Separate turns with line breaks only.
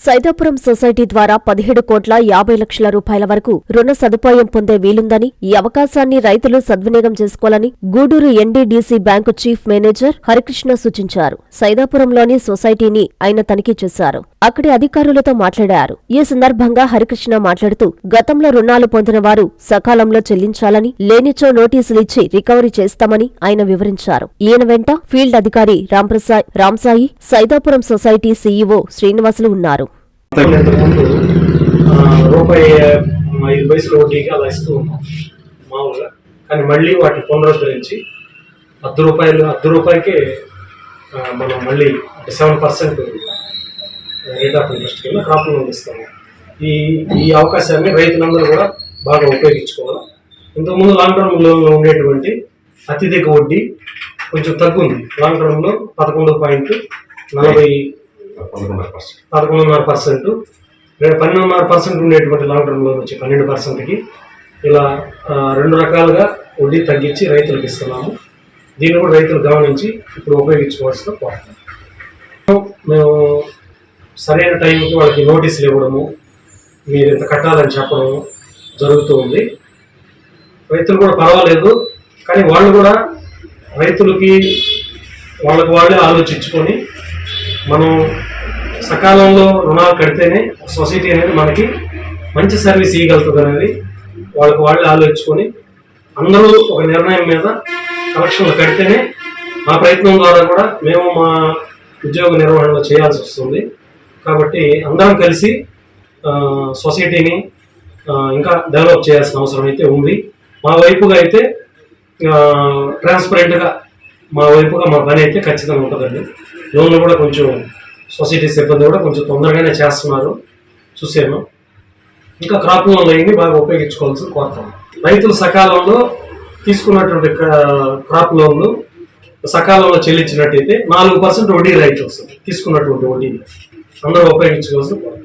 Saidapuram society ద్వారా పదిహేడు కోట్ల యాభై లక్షల రూపాయల వరకు రుణ సదుపాయం పొందే వీలుందని ఈ అవకాశాన్ని రైతులు సద్వినియోగం చేసుకోవాలని Gudur NDDC bank chief manager Harikrishna సూచించారు. సైదాపురంలోని సొసైటీని ఆయన తనిఖీ చేశారు. అక్కడి అధికారులతో మాట్లాడారు. ఈ సందర్భంగా హరికృష్ణ మాట్లాడుతూ గతంలో రుణాలు పొందిన వారు సకాలంలో చెల్లించాలని లేనిచో నోటీసులు ఇచ్చి రికవరీ చేస్తామని ఆయన వివరించారు. ఈయన వెంట ఫీల్డ్ అధికారి రాంప్రసాద్ రామ్సాయి సైదాపురం సొసైటీ సీఈఓ శ్రీనివాసులు ఉన్నారు.
ఇంతకుముందు రూపాయి ఐదు పైసలు వడ్డీకి అలా ఇస్తూ ఉన్నాం మామూలుగా. కానీ మళ్ళీ వాటిని పునరుద్ధరించి అర్ధ రూపాయలు అర్ధ రూపాయికే మనం మళ్ళీ seven percent rate of interest కింద క్రాప్ లోన్ ఇస్తాము. ఈ ఈ అవకాశాన్ని రైతులందరూ కూడా బాగా ఉపయోగించుకోవాలి. ఇంతకుముందు లాంగ్ టర్మ్ లోన్లో ఉండేటువంటి అత్యధిక వడ్డీ కొంచెం తగ్గుంది. లాంగ్ టర్మ్లో పదకొండు పాయింట్ నలభై పదకొండున్నర పర్సెంట్ పన్నెండున్నర పర్సెంట్ ఉండేటువంటి లాంగ్ టర్మ్ లోన్ వచ్చి పన్నెండు పర్సెంట్కి ఇలా రెండు రకాలుగా వడ్డీ తగ్గించి రైతులకు ఇస్తున్నాము. దీన్ని కూడా రైతులు గమనించి ఇప్పుడు ఉపయోగించుకోవాల్సిన కోరుతాం మేము సరైన టైంకి వాళ్ళకి నోటీసులు ఇవ్వడము మీరు ఇంత కట్టాలని చెప్పడం జరుగుతూ ఉంది. రైతులు కూడా పర్వాలేదు కానీ వాళ్ళు కూడా రైతులకి వాళ్ళకి వాళ్ళే ఆలోచించుకొని మనం సకాలంలో రుణాలు కడితేనే సొసైటీ అనేది మనకి మంచి సర్వీస్ ఇవ్వగలుగుతుంది అనేది వాళ్ళకి వాళ్ళు ఆలోచించుకొని అందరూ ఒక నిర్ణయం మీద కలెక్షన్లు కడితేనే మా ప్రయత్నం ద్వారా కూడా మేము మా ఉద్యోగ నిర్వహణలో చేయాల్సి వస్తుంది. కాబట్టి అందరం కలిసి సొసైటీని ఇంకా డెవలప్ చేయాల్సిన అవసరం అయితే ఉంది. మా వైపుగా అయితే ట్రాన్స్పరెంట్గా మా వైపుగా మా పని అయితే ఖచ్చితంగా ఉంటుందండి. లోన్లు కూడా కొంచెం సొసైటీ సిబ్బంది కూడా కొంచెం తొందరగానే చేస్తున్నారు. చూసాను ఇంకా క్రాప్ లోన్లు అయ్యి బాగా ఉపయోగించుకోవాల్సి కోరుతాం. రైతులు సకాలంలో తీసుకున్నటువంటి క్రా- క్రాప్ లోన్లు సకాలంలో చెల్లించినట్టయితే నాలుగు పర్సెంట్ వడ్డీ రైతు వస్తుంది తీసుకున్నటువంటి వడ్డీని అందరూ ఉపయోగించుకోవాల్సి కోరుతాం.